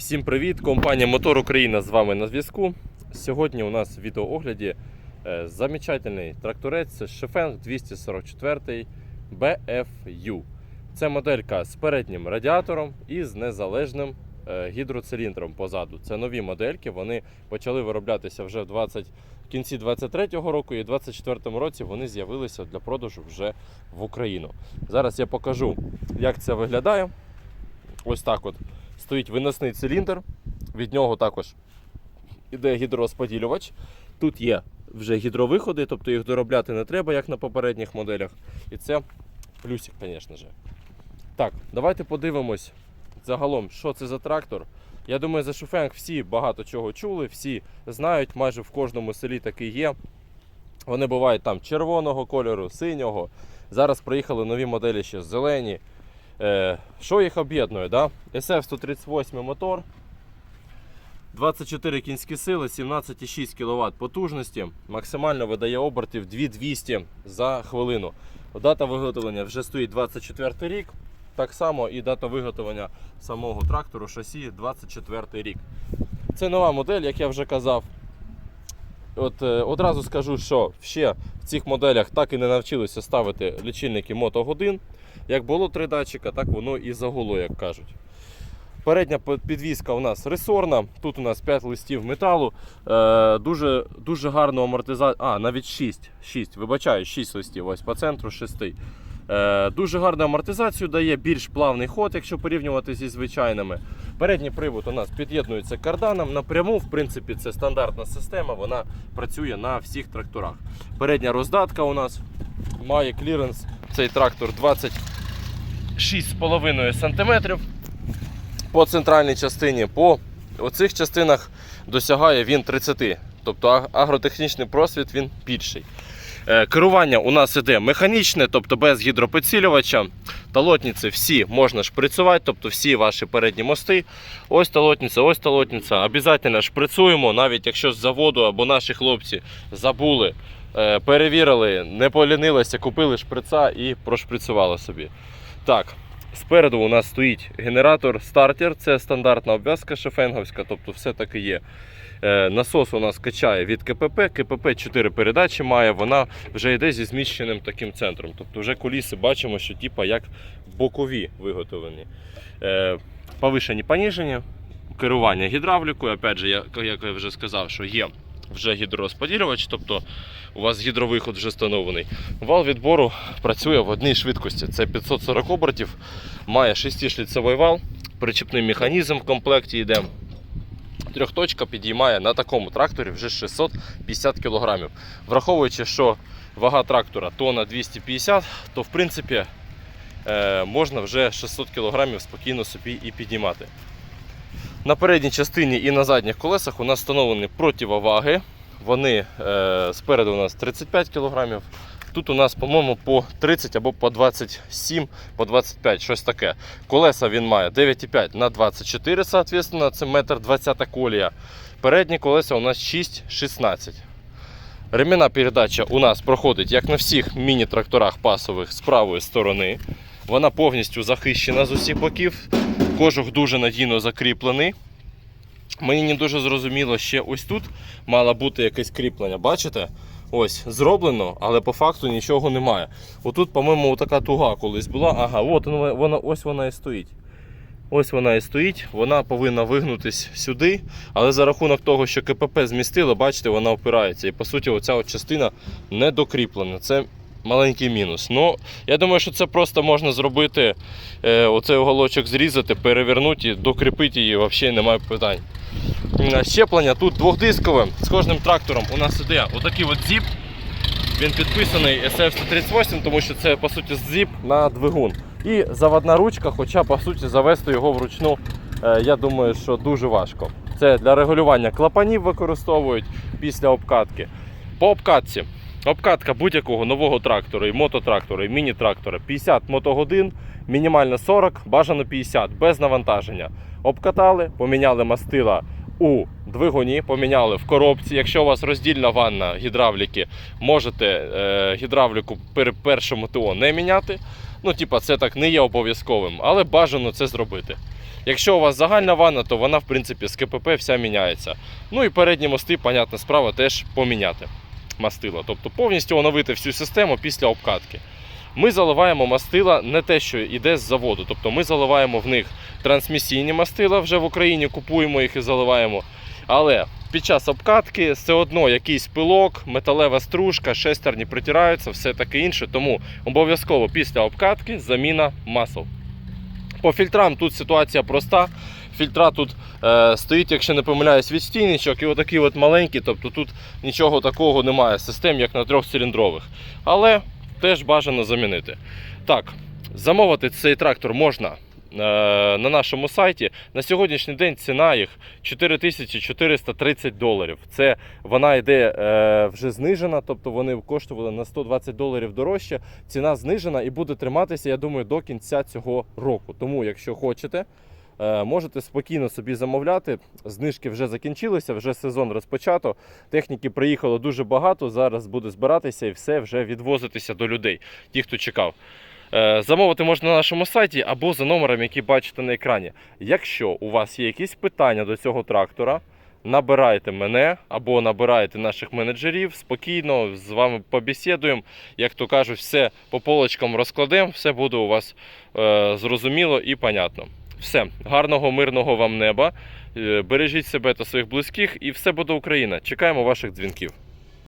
Всім привіт! Компанія Мотор Україна з вами на зв'язку. Сьогодні у нас в відеоогляді е, замечательний тракторець Шефенг 244 BFU. Це моделька з переднім радіатором і з незалежним е, гідроциліндром позаду. Це нові модельки. Вони почали вироблятися вже в 20, в кінці 23-го року і в 24-му році вони з'явилися для продажу вже в Україну. Зараз я покажу, як це виглядає. Ось так от стоїть виносний циліндр, від нього також іде гідророзподілювач. Тут є вже гідровиходи, тобто їх доробляти не треба, як на попередніх моделях. І це плюсик, звісно ж. Так, давайте подивимось загалом, що це за трактор. Я думаю, за Шуфенг всі багато чого чули, всі знають, майже в кожному селі такий є. Вони бувають там червоного кольору, синього. Зараз приїхали нові моделі ще зелені. Е, що їх об'єднує? Да? SF-138 мотор, 24 кінські сили, 17,6 кВт потужності, максимально видає обертів 2200 за хвилину. Дата виготовлення вже стоїть 24 рік. Так само і дата виготовлення самого трактору шасі 24 рік. Це нова модель, як я вже казав. От е, одразу скажу, що ще в цих моделях так і не навчилися ставити лічильники мотогодин. Як було три датчика, так воно і загуло, як кажуть. Передня підвізка у нас ресорна. Тут у нас 5 листів металу. Е, дуже, дуже гарну амортизацію. А, навіть 6. 6. Вибачаю, 6 листів. Ось по центру 6. Е, дуже гарну амортизацію дає, більш плавний ход, якщо порівнювати зі звичайними. Передній привод у нас під'єднується карданом напряму. В принципі, це стандартна система, вона працює на всіх тракторах. Передня роздатка у нас має кліренс. Цей трактор 26,5 см. По центральній частині, по оцих частинах досягає він 30. Тобто агротехнічний просвіт він більший. Е, Керування у нас іде механічне, тобто без гідропідсилювача. Талотниці всі можна шприцювати, тобто всі ваші передні мости. Ось талотниця, ось талотниця. Обязательно шприцуємо, навіть якщо з заводу або наші хлопці забули, е, перевірили, не полінилися, купили шприца і прошприцювали собі. Так, спереду у нас стоїть генератор стартер, це стандартна обв'язка шефенговська, тобто все таки є. Е, Насос у нас качає від КПП. КПП 4 передачі має, вона вже йде зі зміщеним таким центром. Тобто вже коліси бачимо, що типа як бокові виготовлені. Е, Повишені, поніжені, керування гідравлікою. Опять же, як я вже сказав, що є вже гідророзподілювач, тобто у вас гідровиход вже встановлений. Вал відбору працює в одній швидкості. Це 540 обертів, має 6-шліцевий вал, причепний механізм в комплекті йде. Трьохточка підіймає на такому тракторі вже 650 кг. Враховуючи, що вага трактора тонна 250, то в принципі е, можна вже 600 кг спокійно собі і підіймати. На передній частині і на задніх колесах у нас встановлені противоваги. Вони е, спереду у нас 35 кг. Тут у нас, по-моєму, по 30 або по 27, по 25, щось таке. Колеса він має 9,5 на 24, соответственно, це 1,20 м колія. Передні колеса у нас 6,16. Ремінна передача у нас проходить, як на всіх міні-тракторах пасових, з правої сторони. Вона повністю захищена з усіх боків. Кожух дуже надійно закріплений. Мені не дуже зрозуміло, ще ось тут мало бути якесь кріплення. Бачите? Ось, зроблено, але по факту нічого немає. Отут, по-моєму, така туга колись була. Ага, от вона, ось вона і стоїть. Ось вона і стоїть, вона повинна вигнутись сюди, але за рахунок того, що КПП змістило, бачите, вона опирається. І по суті, оця от частина не докріплена. Це маленький мінус. Ну, я думаю, що це просто можна зробити, е, оцей уголочок зрізати, перевернути докріпити її, взагалі немає питань. Щеплення тут двохдискове. З кожним трактором у нас іде отакий от зіп. Він підписаний SF-138, тому що це по суті зіп на двигун. І заводна ручка, хоча по суті завести його вручну, е, я думаю, що дуже важко. Це для регулювання клапанів використовують після обкатки. По обкатці. Обкатка будь-якого нового трактора, і мототрактора, і міні-трактора 50 мотогодин, мінімально 40, бажано 50, без навантаження. Обкатали, поміняли мастила у двигуні, поміняли в коробці. Якщо у вас роздільна ванна гідравліки, можете е, гідравліку при першому ТО не міняти. Ну, типа, це так не є обов'язковим, але бажано це зробити. Якщо у вас загальна ванна, то вона в принципі з КПП вся міняється. Ну і передні мости, понятна справа, теж поміняти мастило. Тобто повністю оновити всю систему після обкатки. Ми заливаємо мастила не те, що йде з заводу. Тобто ми заливаємо в них трансмісійні мастила, вже в Україні купуємо їх і заливаємо. Але під час обкатки все одно якийсь пилок, металева стружка, шестерні притираються, все таке інше. Тому обов'язково після обкатки заміна масел. По фільтрам тут ситуація проста. Фільтра тут е, стоїть, якщо не помиляюсь, відстійничок і отакий от маленький, тобто тут нічого такого немає систем, як на трьохциліндрових. Але теж бажано замінити. Так, замовити цей трактор можна е, на нашому сайті. На сьогоднішній день ціна їх 4430 доларів. Це вона йде е, вже знижена, тобто вони коштували на 120 доларів дорожче. Ціна знижена і буде триматися, я думаю, до кінця цього року. Тому, якщо хочете. Е, Можете спокійно собі замовляти. Знижки вже закінчилися, вже сезон розпочато. Техніки приїхало дуже багато. Зараз буде збиратися і все вже відвозитися до людей, ті, хто чекав. Е, Замовити можна на нашому сайті або за номером, який бачите на екрані. Якщо у вас є якісь питання до цього трактора, набирайте мене або набирайте наших менеджерів. Спокійно з вами побесідуємо. Як то кажуть, все по полочкам розкладемо, все буде у вас е, зрозуміло і понятно. Все, гарного, мирного вам неба. Е, Бережіть себе та своїх близьких, і все буде Україна. Чекаємо ваших дзвінків.